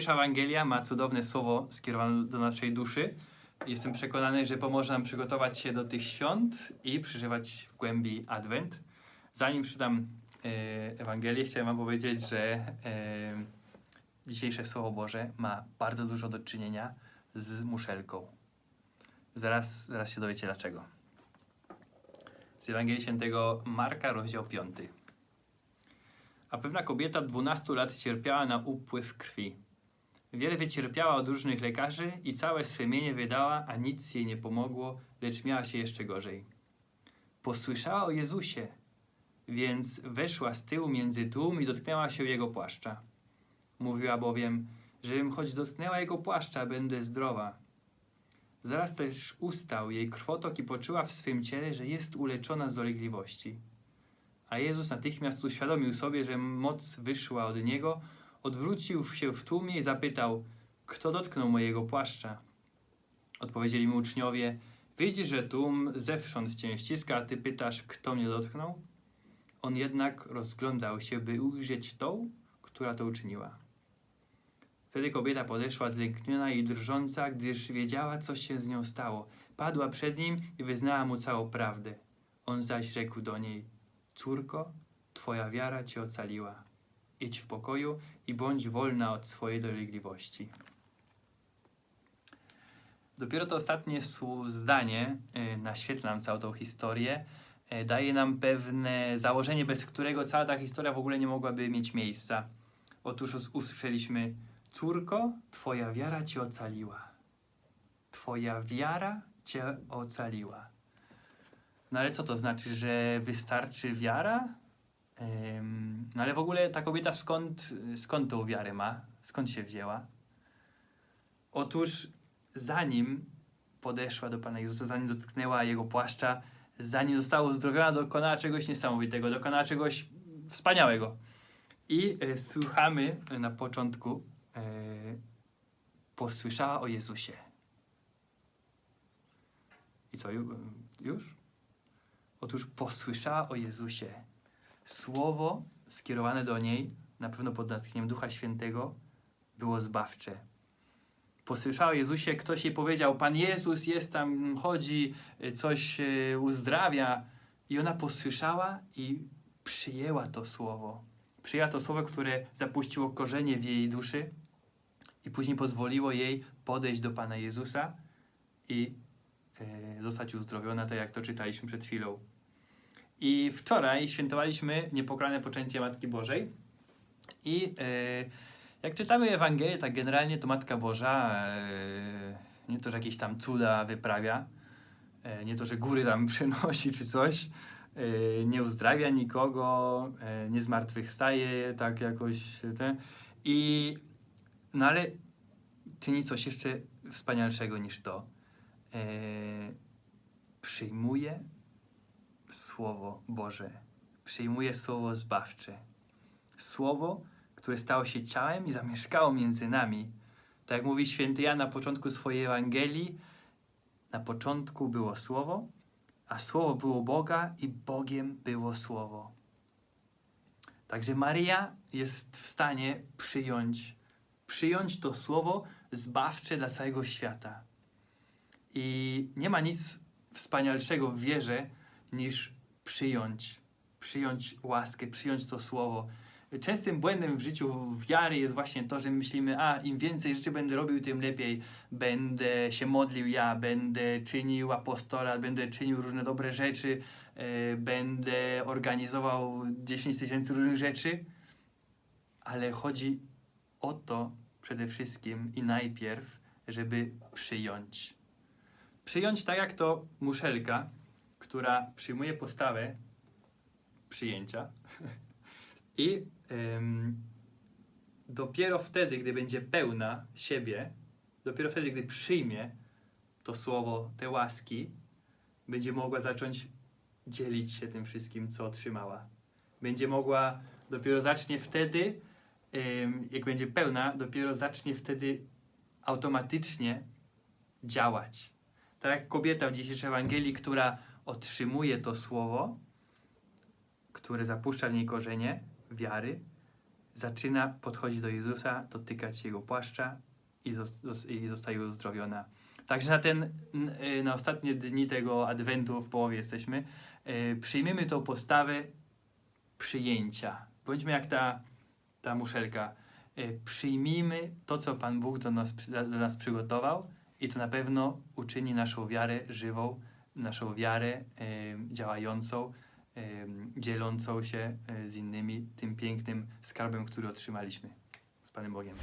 Dzisiejsza Ewangelia ma cudowne słowo skierowane do naszej duszy. Jestem przekonany, że pomoże nam przygotować się do tych świąt i przeżywać w głębi Adwent. Zanim czytam e, Ewangelię, chciałem Wam powiedzieć, że e, dzisiejsze Słowo Boże ma bardzo dużo do czynienia z muszelką. Zaraz, zaraz się dowiecie dlaczego. Z Ewangelii Świętego Marka, rozdział 5. A pewna kobieta 12 lat cierpiała na upływ krwi. Wiele wycierpiała od różnych lekarzy i całe swe mienie wydała, a nic jej nie pomogło, lecz miała się jeszcze gorzej. Posłyszała o Jezusie, więc weszła z tyłu między tłum i dotknęła się jego płaszcza. Mówiła bowiem, żebym choć dotknęła jego płaszcza, będę zdrowa. Zaraz też ustał jej krwotok i poczuła w swym ciele, że jest uleczona z dolegliwości. A Jezus natychmiast uświadomił sobie, że moc wyszła od niego, odwrócił się w tłumie i zapytał, kto dotknął mojego płaszcza? Odpowiedzieli mu uczniowie, widzisz, że tłum zewsząd cię ściska, a ty pytasz, kto mnie dotknął? On jednak rozglądał się, by ujrzeć tą, która to uczyniła. Wtedy kobieta podeszła zlękniona i drżąca, gdyż wiedziała, co się z nią stało. Padła przed nim i wyznała mu całą prawdę. On zaś rzekł do niej, córko, twoja wiara cię ocaliła. Idź w pokoju i bądź wolna od swojej dolegliwości. Dopiero to ostatnie zdanie y, naświetla nam całą tą historię, y, daje nam pewne założenie, bez którego cała ta historia w ogóle nie mogłaby mieć miejsca. Otóż us- usłyszeliśmy, córko, twoja wiara cię ocaliła. Twoja wiara cię ocaliła. No ale co to znaczy, że wystarczy wiara? No ale w ogóle ta kobieta skąd, skąd tą wiarę ma? Skąd się wzięła? Otóż zanim podeszła do Pana Jezusa, zanim dotknęła Jego płaszcza, zanim została uzdrowiona, dokonała czegoś niesamowitego, dokonała czegoś wspaniałego. I e, słuchamy na początku, e, posłyszała o Jezusie. I co, ju- już? Otóż posłyszała o Jezusie. Słowo skierowane do niej, na pewno pod natchnieniem Ducha Świętego, było zbawcze. Posłyszała Jezusie, ktoś jej powiedział, Pan Jezus jest tam, chodzi, coś y, uzdrawia. I ona posłyszała i przyjęła to słowo. Przyjęła to słowo, które zapuściło korzenie w jej duszy i później pozwoliło jej podejść do Pana Jezusa i y, zostać uzdrowiona, tak jak to czytaliśmy przed chwilą. I wczoraj świętowaliśmy niepokalane poczęcie Matki Bożej. I e, jak czytamy Ewangelię, tak generalnie to Matka Boża e, nie to, że jakieś tam cuda wyprawia, e, nie to, że góry tam przenosi czy coś, nie uzdrawia nikogo, e, nie zmartwychwstaje, tak jakoś te. I no ale czyni coś jeszcze wspanialszego niż to. E, przyjmuje Słowo Boże. Przyjmuje Słowo zbawcze. Słowo, które stało się ciałem i zamieszkało między nami. Tak jak mówi święty Jan na początku swojej Ewangelii, na początku było Słowo, a Słowo było Boga i Bogiem było Słowo. Także Maria jest w stanie przyjąć, przyjąć to Słowo zbawcze dla całego świata. I nie ma nic wspanialszego w wierze, niż przyjąć, przyjąć łaskę, przyjąć to słowo. Częstym błędem w życiu wiary jest właśnie to, że myślimy, a im więcej rzeczy będę robił, tym lepiej. Będę się modlił ja, będę czynił apostolat, będę czynił różne dobre rzeczy, e, będę organizował 10 tysięcy różnych rzeczy, ale chodzi o to przede wszystkim i najpierw, żeby przyjąć. Przyjąć tak jak to muszelka, która przyjmuje postawę przyjęcia i ym, dopiero wtedy, gdy będzie pełna siebie, dopiero wtedy, gdy przyjmie to słowo, te łaski, będzie mogła zacząć dzielić się tym wszystkim, co otrzymała. Będzie mogła, dopiero zacznie wtedy, ym, jak będzie pełna, dopiero zacznie wtedy automatycznie działać. Tak jak kobieta w dzisiejszej Ewangelii, która otrzymuje to słowo, które zapuszcza w niej korzenie wiary, zaczyna podchodzić do Jezusa, dotykać Jego płaszcza i, i zostaje uzdrowiona. Także na ten, y, na ostatnie dni tego Adwentu, w połowie jesteśmy, y, przyjmiemy tą postawę przyjęcia. Bądźmy jak ta, ta muszelka. Y, Przyjmijmy to, co Pan Bóg do nas, do nas przygotował i to na pewno uczyni naszą wiarę żywą, naszą wiarę działającą, dzielącą się y, z innymi tym pięknym skarbem, który otrzymaliśmy z Panem Bogiem.